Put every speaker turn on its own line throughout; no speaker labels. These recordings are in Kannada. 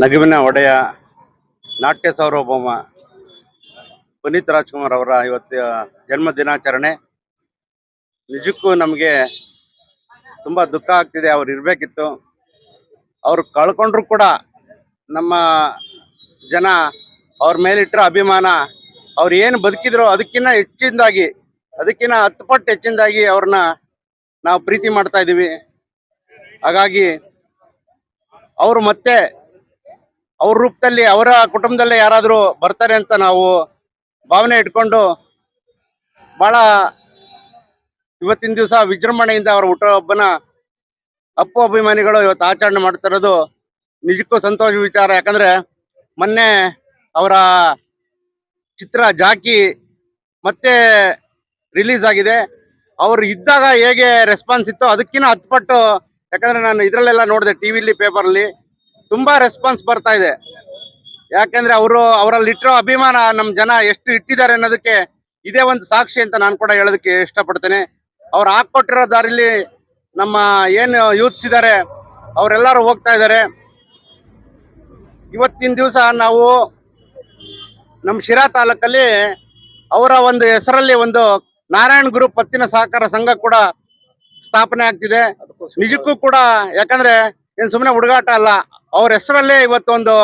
ನಗುವಿನ ಒಡೆಯ ನಾಟ್ಯ ಸಾರ್ವಭೌಮ ಪುನೀತ್ ರಾಜ್ಕುಮಾರ್ ಅವರ ಇವತ್ತು ಜನ್ಮ ದಿನಾಚರಣೆ. ನಿಜಕ್ಕೂ ನಮಗೆ ತುಂಬ ದುಃಖ ಆಗ್ತಿದೆ, ಅವ್ರು ಇರಬೇಕಿತ್ತು. ಅವ್ರು ಕಳ್ಕೊಂಡ್ರು ಕೂಡ ನಮ್ಮ ಜನ ಅವ್ರ ಮೇಲಿಟ್ಟಿರೋ ಅಭಿಮಾನ, ಅವ್ರು ಏನು ಬದುಕಿದ್ರು ಅದಕ್ಕಿಂತ ಹೆಚ್ಚಿನದಾಗಿ ಅದಕ್ಕಿಂತ ಹತ್ತು ಪಟ್ಟು ಹೆಚ್ಚಿನದಾಗಿ ಅವ್ರನ್ನ ನಾವು ಪ್ರೀತಿ ಮಾಡ್ತಾ ಇದ್ದೀವಿ ಹಾಗಾಗಿ ಅವರು ಮತ್ತೆ ಅವ್ರ ರೂಪದಲ್ಲಿ, ಅವರ ಕುಟುಂಬದಲ್ಲೇ ಯಾರಾದರೂ ಬರ್ತಾರೆ ಅಂತ ನಾವು ಭಾವನೆ ಇಟ್ಕೊಂಡು ಬಹಳ ಇವತ್ತಿನ ದಿವಸ ವಿಜೃಂಭಣೆಯಿಂದ ಅವರ ಹುಟ್ಟುಹಬ್ಬನ ಅಪ್ಪು ಅಭಿಮಾನಿಗಳು ಇವತ್ತು ಆಚರಣೆ ಮಾಡ್ತಿರೋದು ನಿಜಕ್ಕೂ ಸಂತೋಷ ವಿಚಾರ. ಯಾಕಂದ್ರೆ ಮೊನ್ನೆ ಅವರ ಚಿತ್ರ ಜಾಕಿ ಮತ್ತೆ ರಿಲೀಸ್ ಆಗಿದೆ. ಅವ್ರು ಇದ್ದಾಗ ಹೇಗೆ ರೆಸ್ಪಾನ್ಸ್ ಇತ್ತು ಅದಕ್ಕಿಂತ ಹತ್ತು ಪಟ್ಟು ಯಾಕಂದ್ರೆ ನಾನು ಇದರಲ್ಲೆಲ್ಲ ನೋಡಿದೆ ಟಿವಿಲಿ ಪೇಪರಲ್ಲಿ ತುಂಬಾ ರೆಸ್ಪಾನ್ಸ್ ಬರ್ತಾ ಇದೆ. ಯಾಕಂದ್ರೆ ಅವರು ಅವರಲ್ಲಿ ಇಟ್ಟಿರೋ ಅಭಿಮಾನ ನಮ್ಮ ಜನ ಎಷ್ಟು ಇಟ್ಟಿದ್ದಾರೆ ಅನ್ನೋದಕ್ಕೆ ಇದೇ ಒಂದು ಸಾಕ್ಷಿ ಅಂತ ನಾನು ಕೂಡ ಹೇಳೋದಕ್ಕೆ ಇಷ್ಟಪಡ್ತೇನೆ. ಅವ್ರು ಹಾಕೊಟ್ಟಿರೋ ದಾರಿಲಿ ನಮ್ಮ ಏನು ಯೂತ್ಸ್ ಇದ್ದಾರೆ ಅವರೆಲ್ಲರೂ ಹೋಗ್ತಾ ಇದ್ದಾರೆ. ಇವತ್ತಿನ ದಿವಸ ನಾವು ನಮ್ಮ ಶಿರಾ ತಾಲೂಕಲ್ಲಿ ಅವರ ಒಂದು ಹೆಸರಲ್ಲಿ ಒಂದು ನಾರಾಯಣ ಗುರು ಪತ್ತಿನ ಸಹಕಾರ ಸಂಘ ಕೂಡ ಸ್ಥಾಪನೆ ಆಗ್ತಿದೆ. ನಿಜಕ್ಕೂ ಕೂಡ ಯಾಕಂದ್ರೆ ಏನ್ ಸುಮ್ಮನೆ ಹುಡುಗಾಟ ಅಲ್ಲ ಅವ್ರ ಹೆಸರಲ್ಲೇ ಇವತ್ತೊಂದು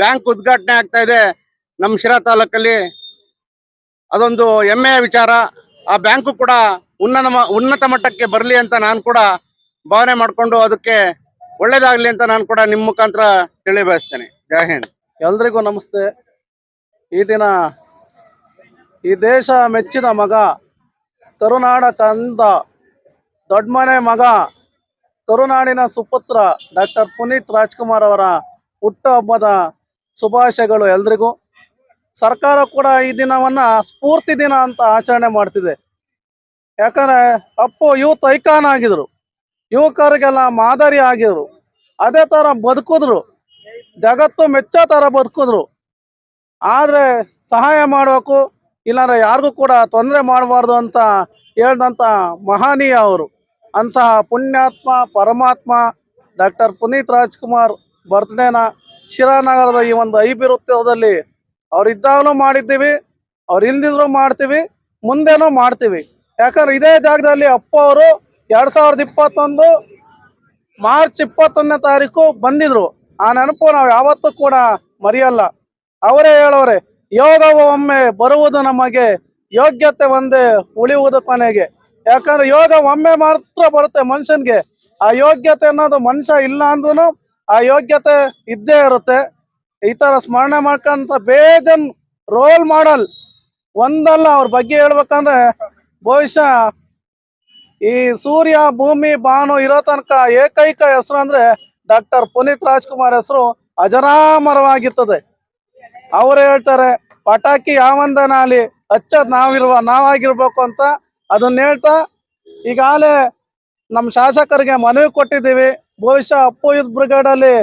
ಬ್ಯಾಂಕ್ ಉದ್ಘಾಟನೆ ಆಗ್ತಾ ಇದೆ ನಮ್ಮ ಶಿರಾ ತಾಲೂಕಲ್ಲಿ. ಅದೊಂದು ಹೆಮ್ಮೆಯ ವಿಚಾರ. ಆ ಬ್ಯಾಂಕು ಕೂಡ ಉನ್ನತ ಉನ್ನತ ಮಟ್ಟಕ್ಕೆ ಬರಲಿ ಅಂತ ನಾನು ಕೂಡ ಭಾವನೆ ಮಾಡಿಕೊಂಡು ಅದಕ್ಕೆ ಒಳ್ಳೇದಾಗಲಿ ಅಂತ ನಾನು ಕೂಡ ನಿಮ್ಮ ಮುಖಾಂತರ ತಿಳಿ ಬಯಸ್ತೇನೆ. ಜೈ ಹಿಂದ್.
ಎಲ್ರಿಗೂ ನಮಸ್ತೆ. ಈ ದಿನ ಈ ದೇಶ ಮೆಚ್ಚಿದ ಮಗ ಕರುನಾಡ ದೊಡ್ಡ ಮನೆ ಮಗ ಕರುನಾಡಿನ ಸುಪುತ್ರ ಡಾಕ್ಟರ್ ಪುನೀತ್ ರಾಜ್ಕುಮಾರ್ ಅವರ ಹುಟ್ಟುಹಬ್ಬದ ಶುಭಾಶಯಗಳು ಎಲ್ರಿಗೂ. ಸರ್ಕಾರ ಕೂಡ ಈ ದಿನವನ್ನ ಸ್ಫೂರ್ತಿ ದಿನ ಅಂತ ಆಚರಣೆ ಮಾಡ್ತಿದೆ. ಯಾಕಂದ್ರೆ ಅಪ್ಪು ಯೂತ್ ಐಕಾನ್ ಆಗಿದ್ರು. ಯುವಕರಿಗೆಲ್ಲ ಮಾದರಿ ಆಗಿದ್ರು. ಅದೇ ತರ ಬದುಕಿದ್ರು. ಜಗತ್ತು ಮೆಚ್ಚೋ ಥರ ಬದುಕಿದ್ರು. ಆದರೆ ಸಹಾಯ ಮಾಡಬೇಕು, ಇಲ್ಲಾಂದ್ರೆ ಯಾರಿಗೂ ಕೂಡ ತೊಂದರೆ ಮಾಡಬಾರ್ದು ಅಂತ ಹೇಳ್ದಂತ ಮಹಾನೀಯ ಅವರು. ಅಂತಹ ಪುಣ್ಯಾತ್ಮ, ಪರಮಾತ್ಮ, ಡಾಕ್ಟರ್ ಪುನೀತ್ ರಾಜ್ಕುಮಾರ್ ಬರ್ತ್ಡೇನ ಶಿರಾನಗರದ ಈ ಒಂದು ಐಬಿರುತ್ತದಲ್ಲಿ ಅವ್ರಿದ್ದಾಗಲೂ ಮಾಡಿದ್ದೀವಿ, ಅವ್ರು ಇಲ್ದಿದ್ರು ಮಾಡ್ತೀವಿ, ಮುಂದೆನೂ ಮಾಡ್ತೀವಿ. ಯಾಕಂದ್ರೆ ಇದೇ ಜಾಗದಲ್ಲಿ ಅಪ್ಪ ಅವರು ಎರಡ್ ಸಾವಿರದ ಇಪ್ಪತ್ತೊಂದು ಮಾರ್ಚ್ ಇಪ್ಪತ್ತೊಂದನೇ ತಾರೀಕು ಬಂದಿದ್ರು. ಆ ನೆನಪು ನಾವು ಯಾವತ್ತೂ ಕೂಡ ಮರೆಯಲ್ಲ. ಅವರೇ ಹೇಳೋರೆ, ಯೋಗವು ಒಮ್ಮೆ ಬರುವುದು ನಮಗೆ ಯೋಗ್ಯತೆ ಒಂದೇ ಉಳಿಯುವುದು ಕೊನೆಗೆ. ಯಾಕಂದ್ರೆ ಯೋಗ ಒಮ್ಮೆ ಮಾತ್ರ ಬರುತ್ತೆ ಮನುಷ್ಯನ್ಗೆ. ಆ ಯೋಗ್ಯತೆ ಅನ್ನೋದು ಮನುಷ್ಯ ಇಲ್ಲ ಅಂದ್ರೂ ಆ ಯೋಗ್ಯತೆ ಇದ್ದೇ ಇರುತ್ತೆ. ಈ ತರ ಸ್ಮರಣೆ ಮಾಡ್ಕೊಂತ ಬೇಜನ್ ರೋಲ್ ಮಾಡಲ್. ಒಂದಲ್ಲ ಅವ್ರ ಬಗ್ಗೆ ಹೇಳ್ಬೇಕಂದ್ರೆ ಬಹುಶಃ ಈ ಸೂರ್ಯ, ಭೂಮಿ ಬಾನು ಇರೋ ತನಕ ಏಕೈಕ ಹೆಸರು ಅಂದ್ರೆ ಡಾಕ್ಟರ್ ಪುನೀತ್ ರಾಜ್ಕುಮಾರ್ ಹೆಸರು ಅಜರಾಮರವಾಗಿರ್ತದೆ. ಅವ್ರು ಹೇಳ್ತಾರೆ, ಪಟಾಕಿ ಯಾವಂದನಾಲಿ ಹಚ್ಚದ್ ನಾವಿರುವ ನಾವಾಗಿರ್ಬೇಕು ಅಂತ ಅದನ್ನ ಹೇಳ್ತಾ ಈಗಾಗಲೇ ನಮ್ಮ ಶಾಸಕರಿಗೆ ಮನವಿ ಕೊಟ್ಟಿದ್ದೀವಿ. ಬಹುಶಃ ಅಪ್ಪು ಯೂತ್ ಬ್ರಿಗೇಡ್ ಅಲ್ಲಿ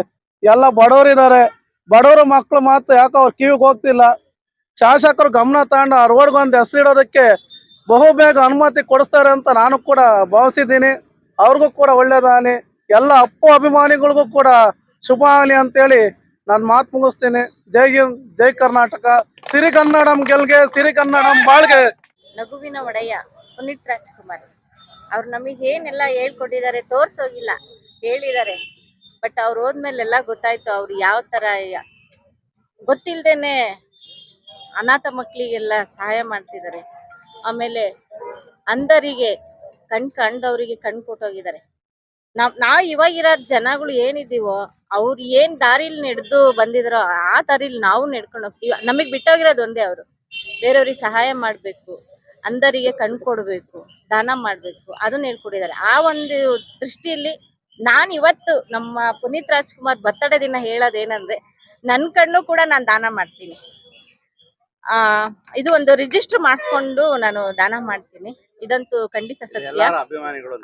ಎಲ್ಲ ಬಡವರಿದ್ದಾರೆ ಬಡವರು ಮಕ್ಕಳು ಮಾತ್ರ ಯಾಕೋ ಅವ್ರ ಕಿವಿಗೆ ಹೋಗ್ತಿಲ್ಲ. ಶಾಸಕರು ಗಮನ ತಗೊಂಡು ಆ ರೋಡ್ಗೊಂದು ಹೆಸರಿಡೋದಕ್ಕೆ ಬಹು ಬೇಗ ಅನುಮತಿ ಕೊಡಿಸ್ತಾರೆ ಅಂತ ನಾನು ಕೂಡ ಭಾವಿಸಿದ್ದೀನಿ. ಅವ್ರಿಗೂ ಕೂಡ ಒಳ್ಳೇದಾಗಲಿ ಎಲ್ಲ ಅಪ್ಪು ಅಭಿಮಾನಿಗಳಿಗೂ ಕೂಡ ಶುಭ ಆಗಲಿ ಅಂತೇಳಿ ನಾನು ಮಾತು ಮುಗಿಸ್ತೀನಿ. ಜೈ ಜೈ ಕರ್ನಾಟಕ. ಸಿರಿ ಕನ್ನಡಂ ಗೆಲ್ಗೆ ಸಿರಿ ಕನ್ನಡಂ ಬಾಳ್ಗೆ.
ನಗುವಿನ ಒಡೆಯ. ಪುನೀತ್ ರಾಜ್ಕುಮಾರ್. ಅವ್ರು ನಮಗೆ ಏನೆಲ್ಲ ಹೇಳ್ಕೊಟ್ಟಿದ್ದಾರೆ ತೋರ್ಸೋಗಿಲ್ಲ ಹೇಳಿದ್ದಾರೆ. ಬಟ್ ಅವ್ರು ಹೋದ್ಮೇಲೆಲ್ಲ ಗೊತ್ತಾಯ್ತು ಅವ್ರು ಯಾವ ತರ ಗೊತ್ತಿಲ್ಲದೇನೆ ಅನಾಥ ಮಕ್ಕಳಿಗೆಲ್ಲ ಸಹಾಯ ಮಾಡ್ತಿದ್ದಾರೆ. ಆಮೇಲೆ ಅಂಧರಿಗೆ ಕಣ್ ಕಂಡವರಿಗೆ ಕಣ್ ಕೊಟ್ಟೋಗಿದ್ದಾರೆ. ನಾವ್ ನಾವ್ ಇವಾಗಿರೋ ಜನಗಳು ಏನಿದೀವೋ ಅವ್ರು ಏನ್ ದಾರಿಲಿ ನಡೆದು ಬಂದಿದಾರೋ ಆ ದಾರಿಲಿ ನಾವು ನಡ್ಕೊಂಡು ಹೋಗ್ತೀವಿ. ನಮಗ್ ಬಿಟ್ಟೋಗಿರೋದು ಒಂದೇ ಅವರು. ಬೇರೆಯವ್ರಿಗೆ ಸಹಾಯ ಮಾಡ್ಬೇಕು. ಅಂಧರಿಗೆ ಕಣ್ ಕೊಡಬೇಕು ದಾನ ಮಾಡಬೇಕು ಅದನ್ನ ಹೇಳ್ಕೊಟ್ಟಿದ್ದಾರೆ ಆ ಒಂದು ದೃಷ್ಟಿಯಲ್ಲಿ ನಾನು ಇವತ್ತು ನಮ್ಮ ಪುನೀತ್ ರಾಜ್ಕುಮಾರ್ ಬರ್ತಡೇ ದಿನ ಹೇಳೋದೇನಂದ್ರೆ ನನ್ನ ಕಣ್ಣು ಕೂಡ ನಾನು ದಾನ ಮಾಡ್ತೀನಿ. ಆ ಇದು ಒಂದು ರಿಜಿಸ್ಟರ್ ಮಾಡಿಸ್ಕೊಂಡು ನಾನು ದಾನ ಮಾಡ್ತೀನಿ. ಇದಂತೂ ಖಂಡಿತ ಸತ್ಯ.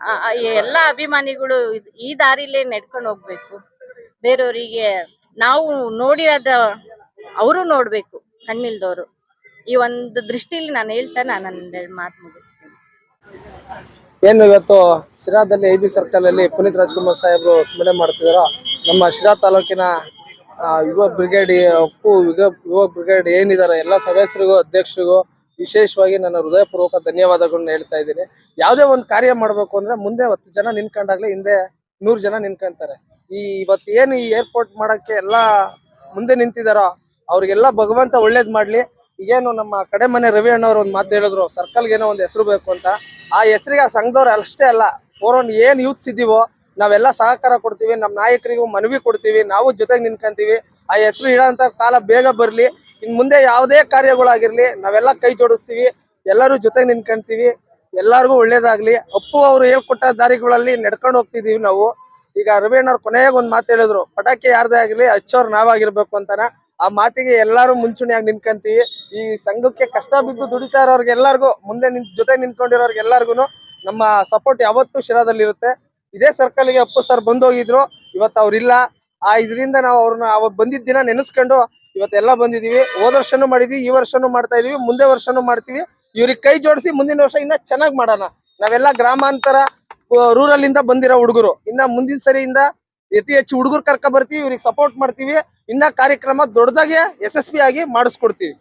ಆ- ಆ ಎಲ್ಲ ಅಭಿಮಾನಿಗಳು ಇದ್- ಈ ದಾರಿಲೇ ನಡ್ಕೊಂಡು ಹೋಗ್ಬೇಕು. ಬೇರೆಯವರಿಗೆ ನಾವು ನೋಡಿರೋದ ಅವರು ನೋಡ್ಬೇಕು ಕಣ್ಣಿಲ್ದವರು. ಈ ಒಂದು ದೃಷ್ಟಿಲಿ ನಾನು ಹೇಳ್ತಾ ನಾನು ನನ್ನ ಮಾತು ಮುಗಿಸ್ತೀನಿ.
ಏನು ಇವತ್ತು ಶಿರಾದಲ್ಲಿ ಐದು ಸರ್ಕಲ್ ಅಲ್ಲಿ ಪುನೀತ್ ರಾಜ್ಕುಮಾರ್ ಸಾಹೇಬ್ರು ಸ್ಮರಣೆ ಮಾಡ್ತಿದಾರೋ? ನಮ್ಮ ಶಿರಾ ತಾಲೂಕಿನ
ಯುವ ಬ್ರಿಗೇಡ್ ಅಪ್ಪು ಯುಗ, ಯುವ ಬ್ರಿಗೇಡ್ ಏನಿದ್ದಾರೆ ಎಲ್ಲ ಸದಸ್ಯರಿಗೂ, ಅಧ್ಯಕ್ಷರಿಗೂ ವಿಶೇಷವಾಗಿ ನನ್ನ ಹೃದಯಪೂರ್ವಕ ಧನ್ಯವಾದಗಳನ್ನ ಹೇಳ್ತಾ ಇದ್ದೀನಿ. ಯಾವುದೇ ಒಂದು ಕಾರ್ಯ ಮಾಡಬೇಕು ಅಂದ್ರೆ ಮುಂದೆ ಹತ್ತು ಜನ ನಿನ್ಕೊಂಡಾಗ್ಲಿ ಹಿಂದೆ ನೂರು ಜನ ನಿನ್ಕೊಂತಾರೆ ಈ ಇವತ್ತು ಏನು ಈ ಏರ್ಪೋರ್ಟ್ ಮಾಡಕ್ಕೆ ಎಲ್ಲ ಮುಂದೆ ನಿಂತಿದಾರೋ, ಅವ್ರಿಗೆಲ್ಲ ಭಗವಂತ ಒಳ್ಳೇದ್ ಮಾಡ್ಲಿ. ಈಗೇನು ನಮ್ಮ ಕಡೆ ಮನೆ ರವಿ ಅಣ್ಣವ್ರು ಒಂದು ಮಾತು ಹೇಳಿದ್ರು ಸರ್ಕಲ್ಗೆ ಏನೋ ಒಂದು ಹೆಸರು ಬೇಕು ಅಂತ. ಆ ಹೆಸರಿಗೆ ಆ ಸಂಘದವ್ರು ಅಷ್ಟೇ ಅಲ್ಲ ಓರೊಂದ್ ಏನ್ ಯೂತ್ಸ್ ಇದ್ದೀವೋ, ನಾವೆಲ್ಲ ಸಹಕಾರ ಕೊಡ್ತೀವಿ ನಮ್ಮ ನಾಯಕರಿಗೂ ಮನವಿ ಕೊಡ್ತೀವಿ, ನಾವು ಜೊತೆಗೆ ನಿಂತ್ಕೊಂತೀವಿ, ಆ ಹೆಸರು ಇಡೋಂತ ಕಾಲ ಬೇಗ ಬರ್ಲಿ, ಇನ್ ಮುಂದೆ ಯಾವುದೇ ಕಾರ್ಯಗಳಾಗಿರ್ಲಿ, ನಾವೆಲ್ಲ ಕೈ ಜೋಡಿಸ್ತೀವಿ, ಎಲ್ಲರೂ ಜೊತೆಗೆ ನಿಂತ್ಕೊಂತೀವಿ, ಎಲ್ಲರಿಗೂ ಒಳ್ಳೇದಾಗ್ಲಿ. ಅಪ್ಪು ಅವ್ರು ಹೇಳ್ಕೊಟ್ಟ ದಾರಿಗಳಲ್ಲಿ ನಡ್ಕೊಂಡು ಹೋಗ್ತಿದೀವಿ ನಾವು. ಈಗ ರವಿಯಣ್ಣವ್ರು ಕೊನೆಯಾಗ ಒಂದ್ ಮಾತು ಹೇಳಿದ್ರು, ಪಟಾಕಿ ಯಾರ್ದೇ ಆಗಿರ್ಲಿ ಹಚ್ಚೋರ್ ನಾವಾಗಿರ್ಬೇಕು ಅಂತಾನ. ಆ ಮಾತಿಗೆ ಎಲ್ಲಾರು ಮುಂಚೂಣಿಯಾಗಿ ನಿಂತ್ಕೊಂತೀವಿ. ಈ ಸಂಘಕ್ಕೆ ಕಷ್ಟ ಬಿದ್ದು ದುಡಿತಾ ಇರೋರ್ಗೆ ಎಲ್ಲಾರ್ಗು, ಮುಂದೆ ನಿಂತ್ ಜೊತೆ ನಿಂತ್ಕೊಂಡಿರೋರ್ಗೆ ಎಲ್ಲಾರ್ಗು ನಮ್ಮ ಸಪೋರ್ಟ್ ಯಾವತ್ತೂ ಶಿರಾದಲ್ಲಿರುತ್ತೆ. ಇದೇ ಸರ್ಕಲ್ಗೆ ಅಪ್ಪು ಸರ್ ಬಂದೋಗಿದ್ರು. ಇವತ್ತು ಅವ್ರಿಲ್ಲ ಆ ಇದರಿಂದ ನಾವು ಅವ್ರನ್ನ ಅವತ್ತು ಬಂದಿದ್ದ ದಿನ ನೆನೆಸ್ಕೊಂಡು ಇವತ್ತೆಲ್ಲ ಬಂದಿದೀವಿ. ಹೋದ ವರ್ಷನೂ ಮಾಡಿದ್ವಿ, ಈ ವರ್ಷನೂ ಮಾಡ್ತಾ ಇದೀವಿ, ಮುಂದೆ ವರ್ಷನೂ ಮಾಡ್ತೀವಿ. ಇವ್ರಿಗೆ ಕೈ ಜೋಡಿಸಿ ಮುಂದಿನ ವರ್ಷ ಇನ್ನ ಚೆನ್ನಾಗಿ ಮಾಡೋಣ. ನಾವೆಲ್ಲ ಗ್ರಾಮಾಂತರ ರೂರಲ್ ಇಂದ ಬಂದಿರೋ ಹುಡುಗರು. ಇನ್ನ ಮುಂದಿನ ಸರಿಯಿಂದ ಅತಿ ಹೆಚ್ಚು ಹುಡುಗರು ಕರ್ಕ ಬರ್ತೀವಿ ಇವ್ರಿಗೆ ಸಪೋರ್ಟ್ ಮಾಡ್ತೀವಿ. ಇನ್ನ ಕಾರ್ಯಕ್ರಮ ದೊಡ್ಡದಾಗೆ ಯಶಸ್ವಿಯಾಗಿ ಮಾಡಿಸ್ಕೊಡ್ತೀವಿ.